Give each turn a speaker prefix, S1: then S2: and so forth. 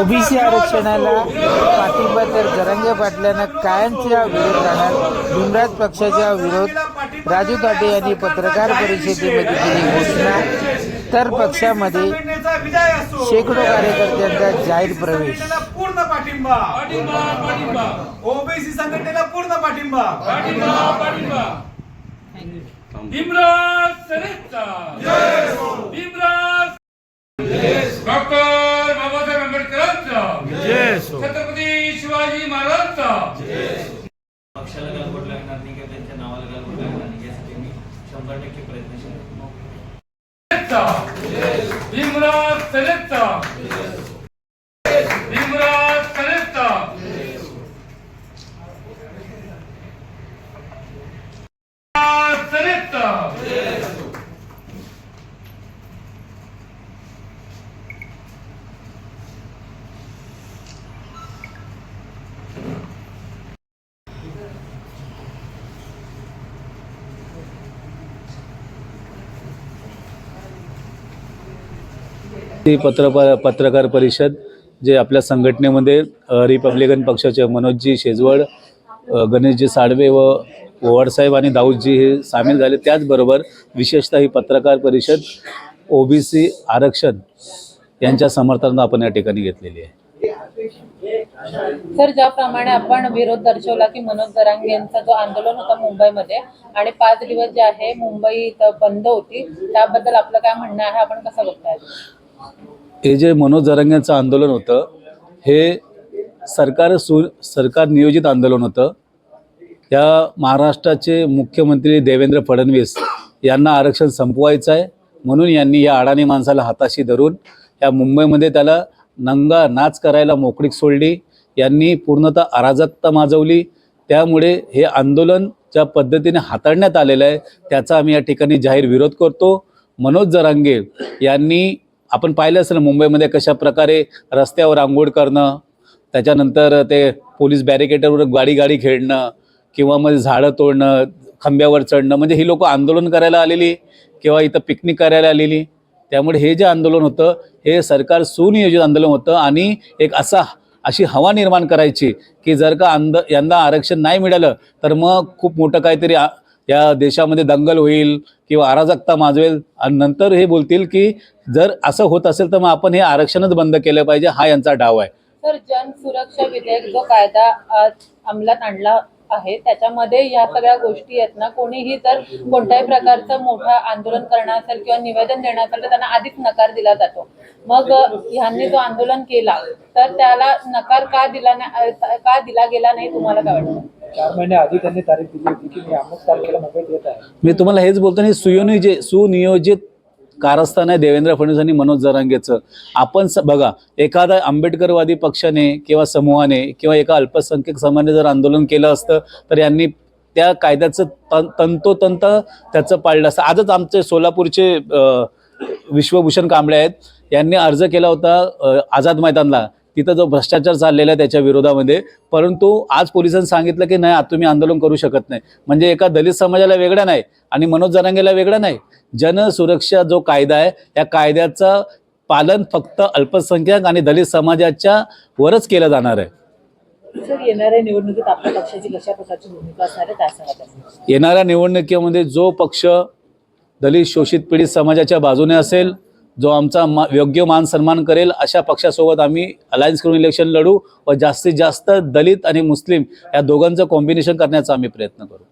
S1: OBC. आरक्षणाला पाठिंबा तर जरांगे पाटलांना कायमचा विरोध राहणार भीमराज पक्षाचा विरोध राजू ताटे यांनी पत्रकार परिषदेमध्ये केली घोषणा. तर पक्षामध्ये शेकडो कार्यकर्त्यांचा जाहीर प्रवेश.
S2: पूर्ण पाठिंबा. ओबीसी संघटनेला पूर्ण पाठिंबा.
S3: भीमराज
S4: शंभर टक्के प्रयत्नशील आहे.
S3: भीमराज सरेचा भीमराज सरेचा सरेचा
S5: ती पत्र पत्रकार परिषद जे आपल्या संघटनेमध्ये रिपब्लिकन पक्षाचे मनोजजी शेजवड गणेशजी साडवे व ओवाडसाहेब आणि दाऊदजी हे सामील झाले. त्याचबरोबर विशेषतः ही पत्रकार परिषद ओबीसी आरक्षण यांच्या समर्थनात आपण या ठिकाणी घेतलेली आहे.
S6: सर ज्याप्रमाणे आपण विरोध दर्शवला की मनोज दरांगे यांचा जो आंदोलन होता मुंबईमध्ये आणि पाच दिवस जे आहे मुंबई बंद होती त्याबद्दल आपलं काय म्हणणं आहे? आपण कसं बघताय?
S5: हे जे मनोज जरांगेंचं आंदोलन होतं हे सरकार सु सरकार नियोजित आंदोलन होतं. या महाराष्ट्राचे मुख्यमंत्री देवेंद्र फडणवीस यांना आरक्षण संपवायचं आहे म्हणून यांनी या अडाणी माणसाला हाताशी धरून या मुंबईमध्ये त्याला नंगा नाच करायला मोकळीक सोडली. यांनी पूर्णतः अराजकता माजवली. त्यामुळे हे आंदोलन ज्या पद्धतीने हाताळण्यात आलेलं आहे त्याचा आम्ही या ठिकाणी जाहीर विरोध करतो. मनोज जरांगे यांनी आपण पाहिलं असेल मुंबईमध्ये कशा प्रकारे रस्त्यावर आंघोळ करणं त्याच्यानंतर ते पोलीस बॅरिकेटरवर गाडी गाडी खेळणं किंवा मग झाडं तोडणं खांब्यावर चढणं म्हणजे ही लोक आंदोलन करायला आलेली किंवा इथं पिकनिक करायला आलेली त्यामुळे हे जे आंदोलन होतं हे सरकार सुनियोजित आंदोलन होतं आणि एक असा अशी हवा निर्माण करायची की जर का आंद यंदा आरक्षण नाही मिळालं तर मग खूप मोठं काहीतरी आ- या देशामध्ये दंगल होईल किंवा अराजकता माजवेल. आणि नंतर हे बोलतील की जर असं होत असेल तर मग आपण हे आरक्षणच बंद केलं पाहिजे हा यांचा डाव आहे.
S6: सर जन सुरक्षा विधेयक जो कायदा अंमलात आणला आहे. त्याच्यामध्ये या सगळ्या गोष्टी आहेत ना कोणीही जर कोणत्याही प्रकारचं मोठं आंदोलन करणार असेल किंवा निवेदन देणार असेल तर त्यांना आधीच नकार दिला जातो. मग ह्यांनी जो आंदोलन केला तर त्याला नकार का दिला नाही का दिला गेला नाही तुम्हाला काय वाटतं?
S7: चार महिने आधी त्यांनी तारीख दिली होती की मी अमुक तारखेला मुंबईत येत आहे.
S5: मी तुम्हाला हेच बोलतो हे सुयोनिजे सुनियोजित कारस्थान आहे देवेंद्र फडणवीस आणि मनोज जरांगेचं. आपण स बघा एखादा आंबेडकरवादी पक्षाने किंवा समूहाने किंवा एका अल्पसंख्याक समाने जर आंदोलन केलं असतं तर यांनी त्या कायद्याचं तं तंतोतंत त्याचं पाळलं असतं. आजच आमचे सोलापूरचे विश्वभूषण कांबळे आहेत यांनी अर्ज केला होता आझाद मैदानला. तिथं जो भ्रष्टाचार चाललेला आहे त्याच्या विरोधामध्ये. परंतु आज पोलिसांनी सांगितलं की नाही आता तुम्ही आंदोलन करू शकत नाही. म्हणजे एका दलित समाजाला वेगळा नाही आणि मनोज जरांगेला वेगळा नाही. जनसुरक्षा जो कायदा आहे या कायद्याचं पालन फक्त अल्पसंख्याक आणि दलित समाजाच्या वरच केलं जाणार आहे.
S6: सर येणाऱ्या निवडणुकीत आपल्या पक्षाची कशा प्रकारची भूमिका असणार आहे काय सांगा
S5: येणाऱ्या निवडणुकीमध्ये जो पक्ष दलित शोषित पीडित समाजाच्या बाजूने असेल जो आमचा मा योग्य मान सन्मान करेल अशा पक्षासोबत आम्ही अलायन्स करून इलेक्शन लढू व जास्तीत जास्त दलित आणि मुस्लिम या दोघांचं कॉम्बिनेशन करण्याचा आम्ही प्रयत्न करू.